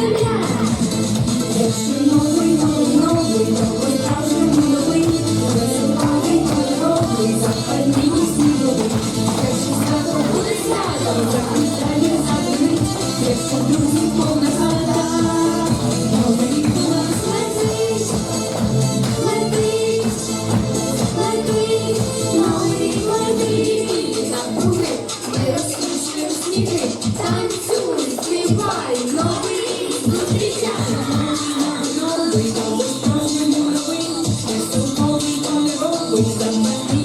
земля, Якщо новий, новий, новий, новий, а вже новий, висипаний кольоровий, запальний сніговий. Якщо свято буде свято, запитання заберіть, якщо друзі повна хата, новий рік до вас летить, летить, летить, новий рік летить, забули, ми розкручуємо сніги, танцюй, співай. Thank you.